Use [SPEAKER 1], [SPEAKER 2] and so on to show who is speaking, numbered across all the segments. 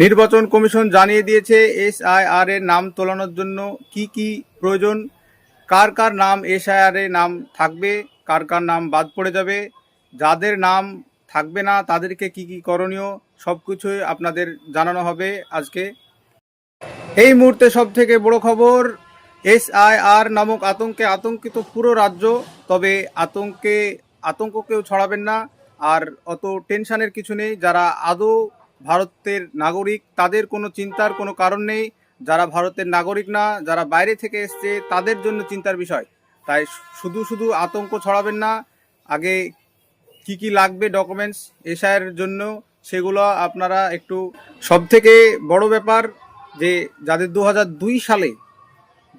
[SPEAKER 1] নির্বাচন কমিশন জানিয়ে দিয়েছে, এসআইআর এর নাম তোলানোর জন্য কি কি প্রয়োজন, কার কার নাম এসআইআর এর নাম থাকবে, কার কার নাম বাদ পড়ে যাবে, যাদের নাম থাকবে না তাদেরকে কি কি করণীয় সব কিছুই আপনাদের জানানো হবে আজকে। এই মুহূর্তে সব থেকে বড় খবর, এসআইআর নামক আতঙ্কে আতঙ্কিত পুরো রাজ্য, তবে আতঙ্কে, আতঙ্ক কেউ ছড়াবেন না, আর অত টেনশনের কিছু নেই, যারা আদৌ ভারতের নাগরিক, তাদের কোনো চিন্তার কোনো কারণ নেই। যারা ভারতের নাগরিক না, যারা বাইরে থেকে এসছে, তাদের জন্য চিন্তার বিষয়। তাই শুধু শুধু আতঙ্ক ছড়াবেন না। আগে কি কি লাগবে ডকুমেন্টস এসআইয়ের জন্য, সেগুলো আপনারা একটু সব থেকে বড় ব্যাপার যে যাদের দু সালে,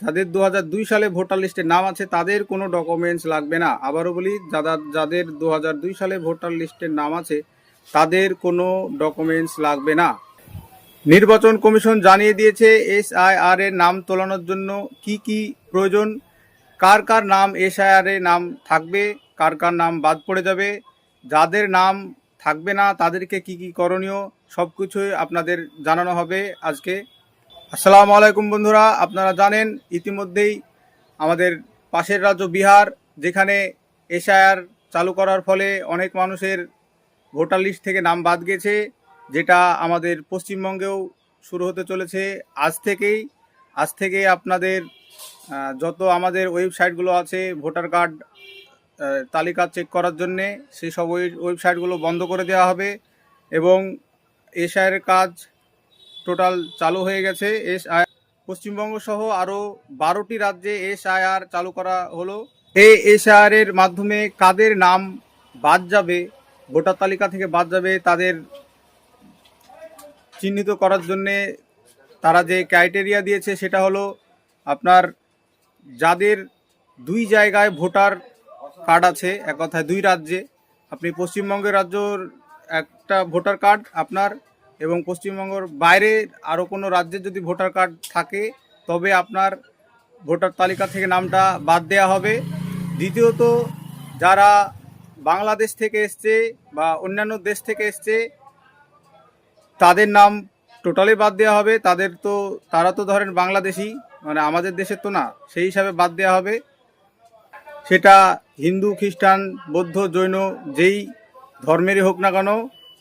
[SPEAKER 1] যাদের দু সালে ভোটার লিস্টে নাম আছে, তাদের কোনো ডকুমেন্টস লাগবে না। আবারও বলি যারা যাদের দু সালে ভোটার লিস্টের নাম আছে তাদের কোনো ডকুমেন্টস লাগবে না। নির্বাচন কমিশন জানিয়ে দিয়েছে এসআইআর এর নাম তোলানোর জন্য কি কি প্রয়োজন, কার কার নাম এসআইআর এর নাম থাকবে, কার কার নাম বাদ পড়ে যাবে, যাদের নাম থাকবে না তাদেরকে কি কি করণীয় সব কিছুই আপনাদের জানানো হবে আজকে। আসসালামু আলাইকুম বন্ধুরা, আপনারা জানেন, ইতিমধ্যেই আমাদের পাশের রাজ্য বিহার, যেখানে এসআইআর চালু করার ফলে অনেক মানুষের ভোটার লিস্ট থেকে নাম বাদ গেছে, যেটা আমাদের পশ্চিমবঙ্গেও শুরু হতে চলেছে। আজ থেকেই, আজ থেকে আপনাদের যত আমাদের ওয়েবসাইটগুলো আছে, ভোটার কার্ড তালিকা চেক করার জন্যে, সেই সব ওয়েব- ওয়েবসাইটগুলো বন্ধ করে দেওয়া হবে এবং এসআইয়ের কাজ টোটাল চালু হয়ে গেছে। এস পশ্চিমবঙ্গ সহ আরও বারোটি রাজ্যে এসআইআর চালু করা হলো। এই এসআইআর এর মাধ্যমে কাদের নাম বাদ যাবে ভোটার তালিকা থেকে বাদ যাবে, তাদের চিহ্নিত করার জন্যে তারা যে ক্রাইটেরিয়া দিয়েছে সেটা হলো আপনার যাদের দুই জায়গায় ভোটার কার্ড আছে, এক কথায় দুই রাজ্যে, আপনি পশ্চিমবঙ্গের রাজ্যর একটা ভোটার কার্ড আপনার এবং পশ্চিমবঙ্গের বাইরে আরও কোনো রাজ্যের যদি ভোটার কার্ড থাকে, তবে আপনার ভোটার তালিকা থেকে নামটা বাদ দেওয়া হবে। দ্বিতীয়ত, যারা বাংলাদেশ থেকে এসছে বা অন্যান্য দেশ থেকে এসছে, তাদের নাম টোটালি বাদ দেওয়া হবে। তাদের তো, তারা তো ধরেন বাংলাদেশি মানে আমাদের দেশের তো না, সেই হিসাবে বাদ দেওয়া হবে। সেটা হিন্দু, খ্রিস্টান, বৌদ্ধ, জৈন, যেই ধর্মেরই হোক না কেন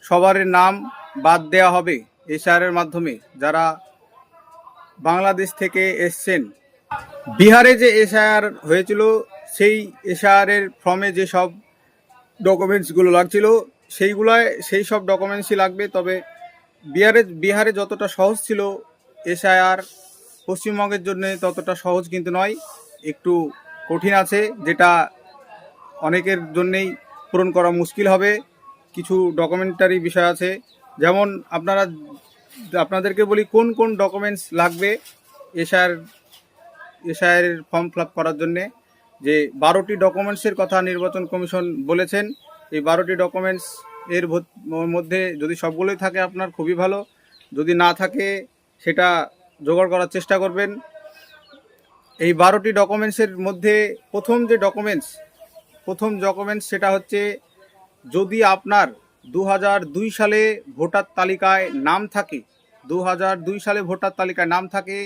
[SPEAKER 1] সবার নাম বাদ দেওয়া হবে এসআরের মাধ্যমে। যারা বাংলাদেশ থেকে এসছেন, বিহারে যে এসআর হয়েছিল, সেই এসআরের ফর্মে যে সব ডকুমেন্টসগুলো লাগছিল, সেইগুলোয় সেই সব ডকুমেন্টসই লাগবে, তবে বিহারে বিহারে যতটা সহজ ছিল এসআইআর পশ্চিমবঙ্গের জন্য ততটা সহজ কিন্তু নয়, একটু কঠিন আছে, যেটা অনেকের জন্যেই পূরণ করা মুশকিল হবে। কিছু ডকুমেন্টারি বিষয় আছে, যেমন আপনারা, আপনাদেরকে বলি কোন কোন ডকুমেন্টস লাগবে এসআর এসআইয়ের ফর্ম ফিল করার জন্যে। যে বারোটি ডকুমেন্টসের কথা নির্বাচন কমিশন বলেছেন, এই বারোটি ডকুমেন্টস এর মধ্যে যদি সবগুলোই থাকে আপনার, খুবই ভালো। যদি না থাকে, সেটা জোগাড় করার চেষ্টা করবেন। এই বারোটি ডকুমেন্টসের মধ্যে প্রথম যে ডকুমেন্টস, প্রথম ডকুমেন্টস সেটা হচ্ছে, যদি আপনার দু দুই সালে ভোটার তালিকায় নাম থাকে দু দুই সালে ভোটার তালিকায় নাম থাকে,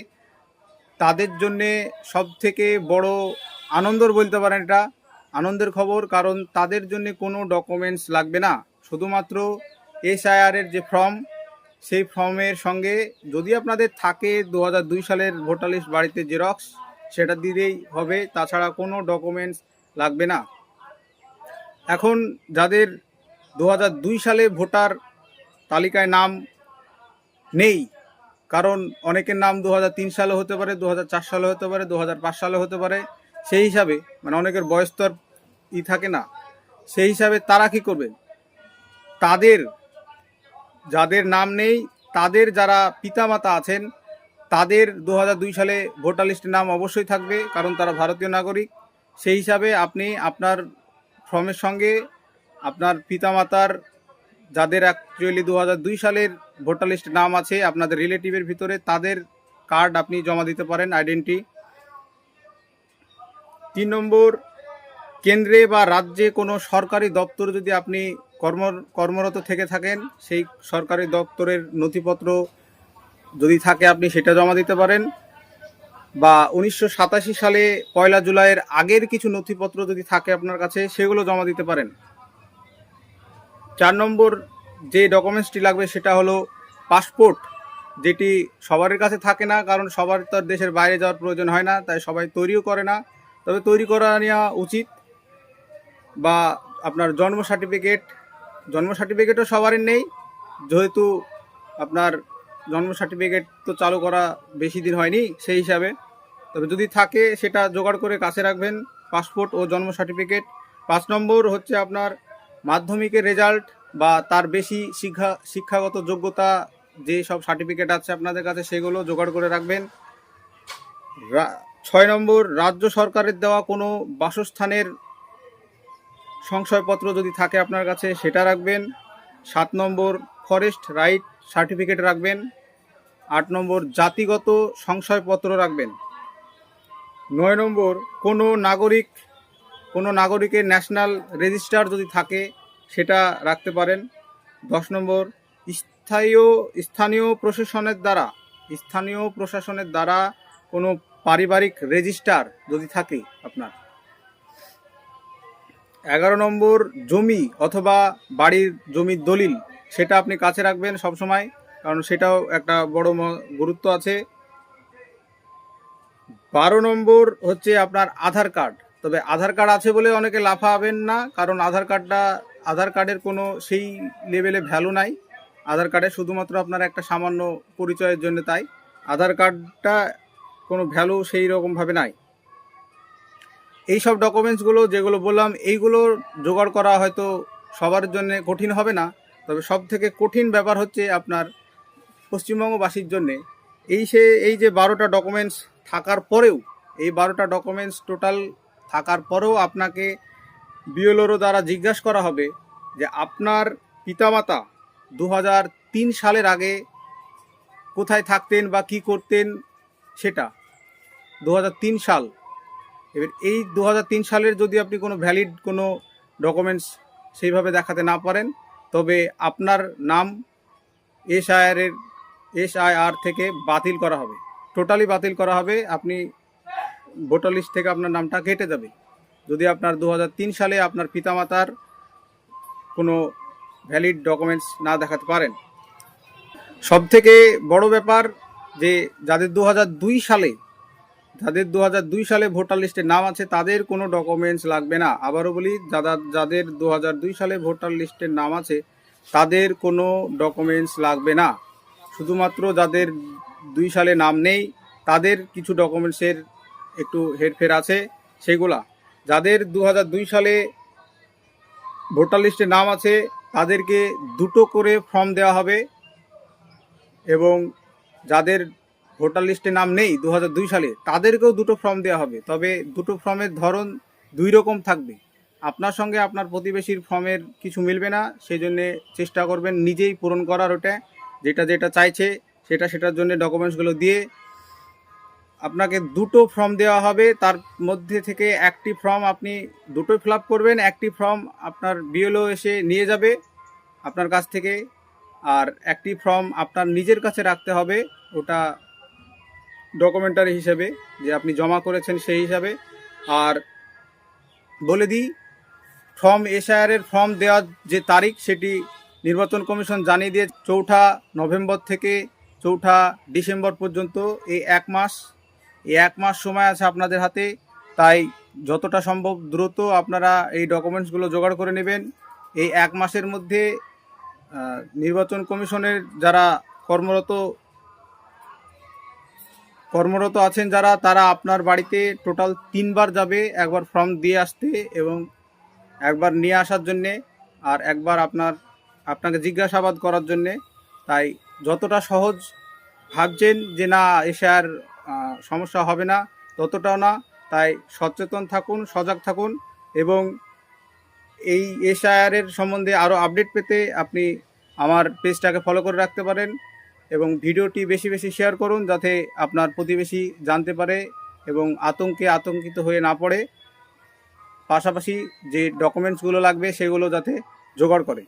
[SPEAKER 1] তাদের জন্যে সবথেকে বড় আনন্দর বলতে পারেন এটা আনন্দের খবর, কারণ তাদের জন্য কোনো ডকুমেন্টস লাগবে না। শুধুমাত্র এসআইআর এর যে ফর্ম সেই ফর্মের সঙ্গে যদি আপনাদের থাকে দু দুই সালের ভোটার লিস্ট বাড়িতে জেরক্স সেটা দিলেই হবে, তাছাড়া কোনো ডকুমেন্টস লাগবে না। এখন যাদের দু দুই সালে ভোটার তালিকায় নাম নেই, কারণ অনেকের নাম দু সালে হতে পারে দু সালে হতে পারে দু সালে হতে পারে সেই হিসাবে মানে অনেকের বয়স তো আর ই থাকে না, সেই হিসাবে তারা কি করবে? তাদের, যাদের নাম নেই, তাদের যারা পিতামাতা আছেন, তাদের দু সালে ভোটার লিস্টের নাম অবশ্যই থাকবে, কারণ তারা ভারতীয় নাগরিক। সেই হিসাবে আপনি আপনার ফর্মের সঙ্গে আপনার পিতামাতার, যাদের অ্যাকচুয়ালি দু সালের ভোটার লিস্টে নাম আছে, আপনাদের রিলেটিভের ভিতরে তাদের কার্ড আপনি জমা দিতে পারেন আইডেন্টি তিন নম্বর, কেন্দ্রে বা রাজ্যে কোনো সরকারি দপ্তর যদি আপনি কর্ম কর্মরত থেকে থাকেন, সেই সরকারি দপ্তরের নথিপত্র যদি থাকে আপনি সেটা জমা দিতে পারেন। বা উনিশশো সাতাশি সালে পয়লা জুলাইয়ের আগের কিছু নথিপত্র যদি থাকে আপনার কাছে, সেগুলো জমা দিতে পারেন। চার নম্বর যে ডকুমেন্টসটি লাগবে সেটা হলো পাসপোর্ট, যেটি সবার কাছে থাকে না, কারণ সবার তো দেশের বাইরে যাওয়ার প্রয়োজন হয় না, তাই সবাই তৈরিও করে না। তবে তৈরি করা নেওয়া উচিত বা আপনার জন্ম সার্টিফিকেট জন্ম সার্টিফিকেটও সবারই নেই। যেহেতু আপনার জন্ম সার্টিফিকেট তো চালু করা বেশি দিন হয়নি সেই হিসাবে। তবে যদি থাকে সেটা জোগাড় করে কাছে রাখবেন পাসপোর্ট ও জন্ম সার্টিফিকেট পাঁচ নম্বর হচ্ছে আপনার মাধ্যমিকের রেজাল্ট বা তার বেশি শিক্ষা, শিক্ষাগত যোগ্যতা যে সব সার্টিফিকেট আছে আপনাদের কাছে সেগুলো জোগাড় করে রাখবেন। ছয় নম্বর, রাজ্য সরকারের দেওয়া কোনো বাসস্থানের সংশয়পত্র যদি থাকে আপনার কাছে, সেটা রাখবেন। সাত নম্বর ফরেস্ট রাইট সার্টিফিকেট রাখবেন। আট নম্বর, জাতিগত সংশয়পত্র রাখবেন। নয় নম্বর, কোনো নাগরিক, কোনো নাগরিকের ন্যাশনাল রেজিস্টার যদি থাকে, সেটা রাখতে পারেন। দশ নম্বর স্থায়ী স্থানীয় প্রশাসনের দ্বারা, স্থানীয় প্রশাসনের দ্বারা কোনো পারিবারিক রেজিস্টার যদি থাকে আপনার। এগারো নম্বর জমি অথবা বাড়ির জমির দলিল, সেটা আপনি কাছে রাখবেন সব সময় কারণ সেটাও একটা বড় গুরুত্ব আছে। বারো নম্বর হচ্ছে আপনার আধার কার্ড। তবে আধার কার্ড আছে বলে অনেকে লাফাবেন না, কারণ আধার কার্ডটা, আধার কার্ডের কোনো সেই লেভেলে ভ্যালু নাই। আধার কার্ডে শুধুমাত্র আপনার একটা সামান্য পরিচয়ের জন্য তাই। আধার কার্ডটা কোনো ভ্যালু সেই রকমভাবে নাই। এই সব ডকুমেন্টসগুলো যেগুলো বললাম, এইগুলো জোগাড় করা হয়তো সবার জন্য কঠিন হবে না, তবে সব থেকে কঠিন ব্যাপার হচ্ছে আপনার পশ্চিমবঙ্গবাসীর জন্যে। এই সে, এই যে বারোটা ডকুমেন্টস থাকার পরেও, এই বারোটা ডকুমেন্টস টোটাল থাকার পরেও আপনাকে বিএলওরও দ্বারা জিজ্ঞাসা করা হবে যে আপনার পিতামাতা দু সালের আগে কোথায় থাকতেন বা কি করতেন সেটা। দু সাল। এবার এই দু হাজার তিন সালের যদি আপনি কোনো ভ্যালিড কোনো ডকুমেন্টস সেইভাবে দেখাতে না পারেন, তবে আপনার নাম এসআইআরের এসআইআর থেকে বাতিল করা হবে। টোটালি বাতিল করা হবে, আপনি ভোটার লিস্ট থেকে আপনার নামটা কেটে যাবে। যদি আপনার দু হাজার তিন সালে আপনার পিতামাতার কোনো ভ্যালিড ডকুমেন্টস না দেখাতে পারেন। সব থেকে বড় ব্যাপার যে যাদের দু হাজার দুই সালে যাদের দু হাজার দুই সালে ভোটার লিস্টে নাম আছে, তাদের কোনো ডকুমেন্টস লাগবে না। আবারও বলি যারা যাদের দু হাজার দুই সালে ভোটার লিস্টের নাম আছে, তাদের কোনো ডকুমেন্টস লাগবে না। শুধুমাত্র যাদের দুই সালে নাম নেই, তাদের কিছু ডকুমেন্টসের একটু হেরফের আছে, সেগুলা। যাদের দু হাজার দুই সালে ভোটার লিস্টে নাম আছে, তাদেরকে দুটো করে ফর্ম দেওয়া হবে এবং যাদের ভোটার লিস্টে নাম নেই দু হাজার দুই সালে, তাদেরকেও দুটো ফর্ম দেওয়া হবে। তবে দুটো ফর্মের ধরন দুই রকম থাকবে। আপনার সঙ্গে আপনার প্রতিবেশীর ফর্মের কিছু মিলবে না সেই জন্যে চেষ্টা করবেন নিজেই পূরণ করার ওটা, যেটা যেটা চাইছে, সেটা সেটার জন্য ডকুমেন্টসগুলো দিয়ে। আপনাকে দুটো ফর্ম দেওয়া হবে, তার মধ্যে থেকে একটি ফর্ম আপনি দুটোই ফিল করবেন, একটি ফর্ম আপনার বিএলও এসে নিয়ে যাবে আপনার কাছ থেকে, আর একটি ফর্ম আপনার নিজের কাছে রাখতে হবে, ওটা ডকুমেন্টারি হিসেবে, যে আপনি জমা করেছেন সেই হিসাবে। আর বলে দিই ফর্ম এসআইআরের ফর্ম দেওয়ার যে তারিখ, সেটি নির্বাচন কমিশন জানিয়ে দিয়ে চৌঠা নভেম্বর থেকে চৌঠা ডিসেম্বর পর্যন্ত এই এক মাস, এই এক মাস সময় আছে আপনাদের হাতে। তাই যতটা সম্ভব দ্রুত আপনারা এই ডকুমেন্টসগুলো জোগাড় করে নেবেন। এই এক মাসের মধ্যে নির্বাচন কমিশনের যারা কর্মরত কর্মরত আছেন যারা, তারা আপনার বাড়িতে টোটাল তিনবার যাবে, একবার ফর্ম দিয়ে আসতে এবং একবার নিয়ে আসার জন্যে আর একবার আপনার, আপনাকে জিজ্ঞাসাবাদ করার জন্যে। তাই যতটা সহজ ভাবছেন যে না এসে আর সমস্যা হবে না, ততটাও না। তাই সচেতন থাকুন, সজাগ থাকুন এবং এই এসআইআরের সম্বন্ধে আরও আপডেট পেতে আপনি আমার পেজটাকে ফলো করে রাখতে পারেন। এবং ভিডিওটি বেশি বেশি শেয়ার করুন যাতে আপনার প্রতিবেশী জানতে পারে এবং আতঙ্কে আতঙ্কিত হয়ে না পড়ে। পাশাপাশি যে ডকুমেন্টসগুলো লাগবে সেগুলো যাতে জোগাড় করে।